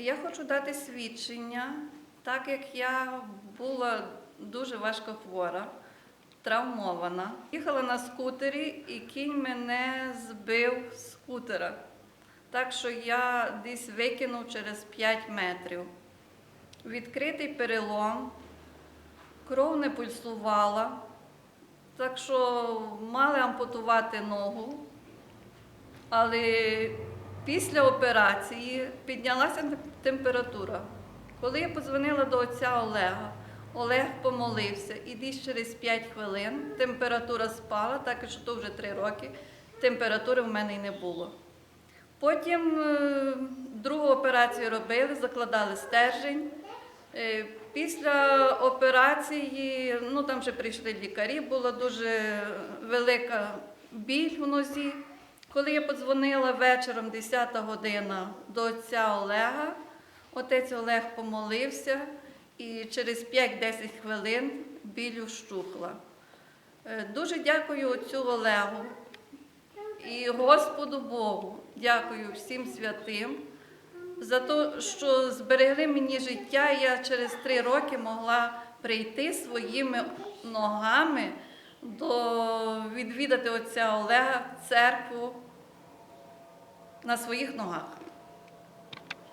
Я хочу дати свідчення, так як я була дуже важко хвора, травмована. Їхала на скутері і кінь мене збив з скутера. Так що я десь викинув через 5 метрів. Відкритий перелом, кров не пульсувала, так що мали ампутувати ногу. Але після операції піднялася температура. Коли я подзвонила до отця Олега, Олег помолився, і десь через 5 хвилин температура спала, так що то вже 3 роки, температури в мене й не було. Потім е, другу операцію робили, закладали стержень. Е, Після операції, ну там вже прийшли лікарі, була дуже велика біль в нозі. Коли я подзвонила вечором, 10 година, до отця Олега, отець Олег помолився, і через 5-10 хвилин біль ущухла. Е, Дуже дякую отцю Олегу і Господу Богу. Дякую всім святим за те, що зберегли мені життя, я через три роки могла прийти своїми ногами до відвідати отця Олега в церкву на своїх ногах.